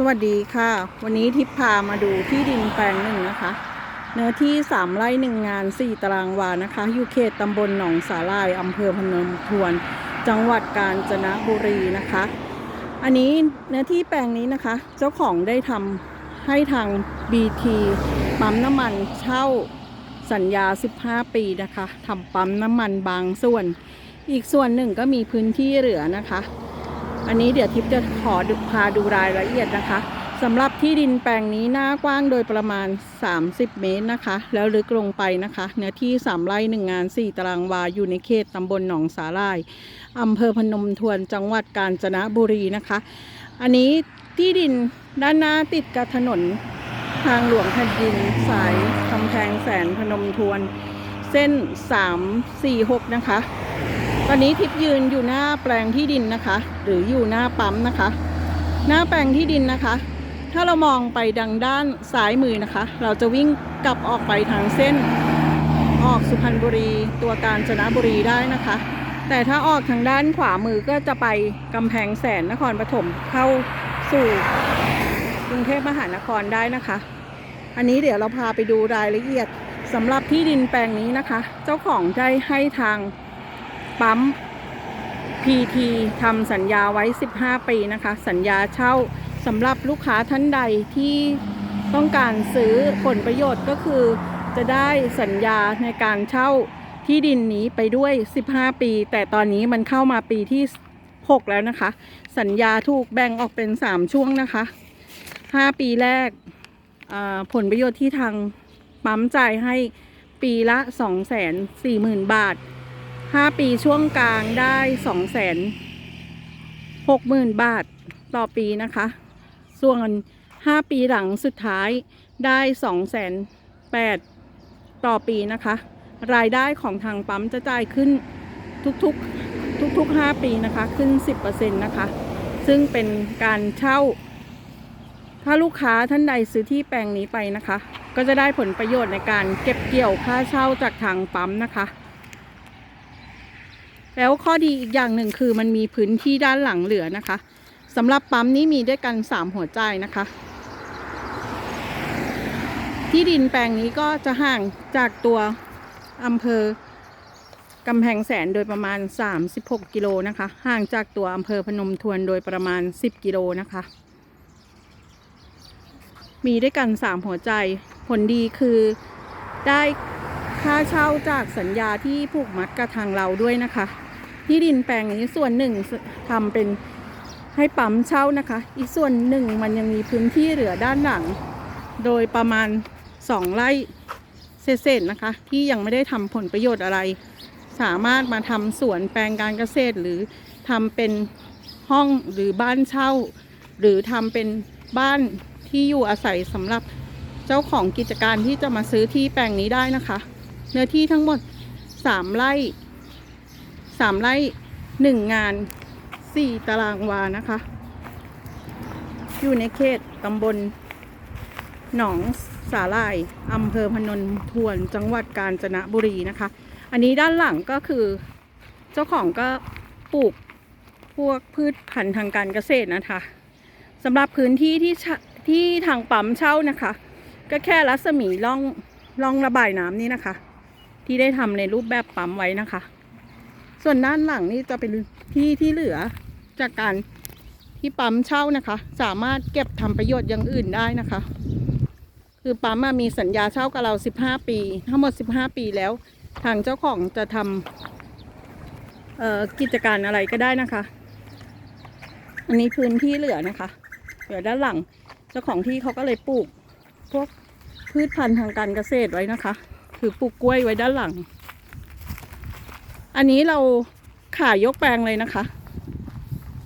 สวัสดีค่ะ วันนี้ทิพย์พามาดูที่ดินแปลงหนึ่งนะคะ เนื้อที่3ไร่หนึ่งงาน4ตารางวานะคะ อยู่เขตตำบลหนองสาลายอำเภอพนมทวน จังหวัดกาญจนบุรีนะคะ อันนี้เนื้อที่แปลงนี้นะคะ เจ้าของได้ทำให้ทาง BT ปั๊มน้ำมันเช่าสัญญา 15 ปีนะคะทำปั๊มน้ำมันบางส่วน อีกส่วนหนึ่งก็มีพื้นที่เหลือนะคะ อันนี้เดี๋ยวทิพย์จะขอดูพาดูรายละเอียดนะคะสำหรับที่ดินแปลงนี้หน้ากว้างโดยประมาณ 30 เมตรนะคะ แล้วลึกลงไปนะคะ เนื้อที่ 3 ไร่ 1 งาน 4 ตารางวา อยู่ในเขตตำบลหนองสาลายอำเภอพนมทวนจังหวัดกาญจนบุรีนะคะ อันนี้ที่ดินด้านหน้าติดกับถนนทางหลวงแผ่นดินสายกำแพงแสนพนมทวน เส้น 346 นะคะ ตอนนี้ทิพย์ยืนอยู่หน้าแปลงที่ดินนะคะ หรืออยู่หน้าปั๊มนะคะ หน้าแปลงที่ดินนะคะ ถ้าเรามองไปดังด้านซ้ายมือนะคะ เราจะวิ่งกลับออกไปทางเส้น ออกสุพรรณบุรี ตัวกาญจนบุรีได้นะคะ แต่ถ้าออกทางด้านขวามือก็จะไปกำแพงแสนนครปฐมเข้าสู่กรุงเทพมหานครได้นะคะ อันนี้เดี๋ยวเราพาไปดูรายละเอียดสำหรับที่ดินแปลงนี้นะคะ เจ้าของได้ให้ทาง ปั๊ม PT ทำสัญญาไว้ 15 ปีนะคะ สัญญาเช่าสำหรับลูกค้าท่านใดที่ต้องการซื้อผลประโยชน์ก็คือ จะได้สัญญาในการเช่าที่ดินนี้ไปด้วย 15 ปี แต่ตอนนี้มันเข้ามาปีที่ 6 แล้วนะคะ สัญญาถูกแบ่งออกเป็น 3 ช่วงนะคะ 5 ปีแรกผลประโยชน์ที่ทางปั๊มจ่ายให้ปีละ 240,000 บาท ห้าปีช่วงกลางได้สองแสนหกหมื่นบาทต่อปีนะคะ ส่วนห้าปีหลังสุดท้ายได้สองแสนแปดต่อปีนะคะ รายได้ของทางปั๊มจะจ่ายขึ้นทุกๆทุกๆห้าปีนะคะ ขึ้นสิบเปอร์เซ็นตนะคะ ซึ่งเป็นการเช่า ถ้าลูกค้าท่านใดซื้อที่แปลงนี้ไปนะคะ ก็จะได้ผลประโยชน์ในการเก็บเกี่ยวค่าเช่าจากทางปั๊มนะคะ แล้วข้อดีอีกอย่างหนึ่งคือมันมีพื้นที่ด้านหลังเหลือนะคะสำหรับปั๊มนี้มีด้วยกัน 3 หัวใจนะคะ ที่ดินแปลงนี้ก็จะห่างจากตัวอำเภอกำแพงแสนโดยประมาณ 36 กิโลนะคะ ห่างจากตัวอำเภอพนมทวนโดยประมาณ 10 กิโลนะคะ มีด้วยกัน 3 หัวใจ ผลดีคือได้ค่าเช่าจากสัญญาที่ผูกมัดกับทางเราด้วยนะคะ ที่ดินแปลงนี้ส่วนหนึ่งทำเป็นให้ปั๊มเช่านะคะ อีกส่วนหนึ่งมันยังมีพื้นที่เหลือด้านหลัง โดยประมาณ 2 ไร่เศษๆนะคะ ที่ยังไม่ได้ทำผลประโยชน์อะไร สามารถมาทำสวนแปลงการเกษตรหรือทำเป็นห้องหรือบ้านเช่า หรือทำเป็นบ้านที่อยู่อาศัยสำหรับเจ้าของกิจการที่จะมาซื้อที่แปลงนี้ได้นะคะ เนื้อที่ทั้งหมด 3 ไร่ 3ไร่1งงาน4ตารางวานะคะ อยู่ในเขตตำบลหนองสาลายอำเภอพนมทวนจังหวัดกาญจนบุรีนะคะ อันนี้ด้านหลังก็คือเจ้าของก็ปลูกพวกพืชพันธุ์ทางการเกษตรนะคะสำหรับพื้นที่ที่ที่ทางปั๊มเช่านะคะ ก็แค่รัศมีร่องร่องระบายน้ำนี่นะคะ ที่ได้ทำในรูปแบบปั๊มไว้นะคะ ส่วนด้านหลังนี่จะเป็นที่ที่เหลือจากการที่ปั๊มเช่านะคะ สามารถเก็บทำประโยชน์อย่างอื่นได้นะคะ คือปั๊มมีสัญญาเช่ากับเรา 15 ปี ทั้งหมด 15 ปีแล้ว ทางเจ้าของจะทำกิจการอะไรก็ได้นะคะ อันนี้พื้นที่เหลือนะคะเหลือด้านหลังเจ้าของที่เขาก็เลยปลูก พวกพืชพันธุ์ทางการเกษตรไว้นะคะ คือปลูกกล้วยไว้ด้านหลัง อันนี้เราขายยกแปลงเลยนะคะ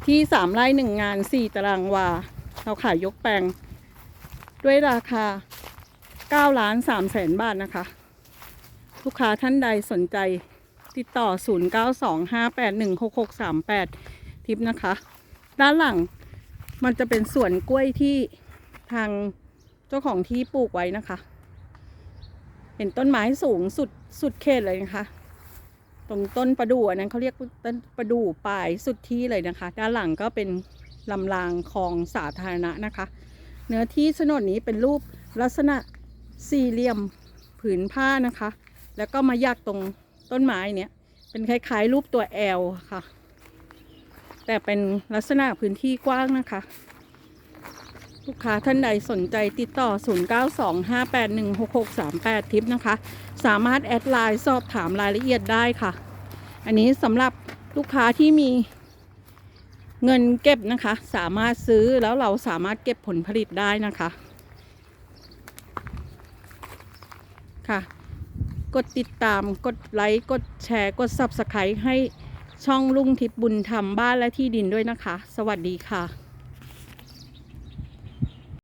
ที่สามไร่หนึ่งงานสี่ตารางวา เราขายยกแปลง ด้วยราคาเก้าล้านสามแสนบาทนะคะ ลูกค้าท่านใดสนใจติดต่อ 0 9 2 5 8 1 6 6 3 8 ทิปนะคะ ด้านหลังมันจะเป็นสวนกล้วยที่ทางเจ้าของที่ปลูกไว้นะคะ เห็นต้นไม้สูงสุดสุดเขตเลยนะคะ ตรงต้นประดู่อันนั้นเขาเรียกต้นประดู่ปลายสุดที่เลยนะคะ ด้านหลังก็เป็นลำรางคลองสาธารณะนะคะ เนื้อที่โฉนดนี้เป็นรูปลักษณะสี่เหลี่ยมผืนผ้านะคะ แล้วก็มายักตรงต้นไม้เนี่ยเป็นคล้ายๆรูปตัวแอลค่ะ แต่เป็นลักษณะพื้นที่กว้างนะคะ ลูกค้าท่านใดสนใจติดต่อ 0925816638 ทิปนะคะ สามารถแอดไลน์สอบถามรายละเอียดได้ค่ะ อันนี้สำหรับลูกค้าที่มีเงินเก็บนะคะ สามารถซื้อแล้วเราสามารถเก็บผลผลิตได้นะคะค่ะ กดติดตามกดไลค์กดแชร์ กด Subscribe ให้ช่องลุงทิพย์บุญธรรมบ้านและที่ดินด้วยนะคะ สวัสดีค่ะ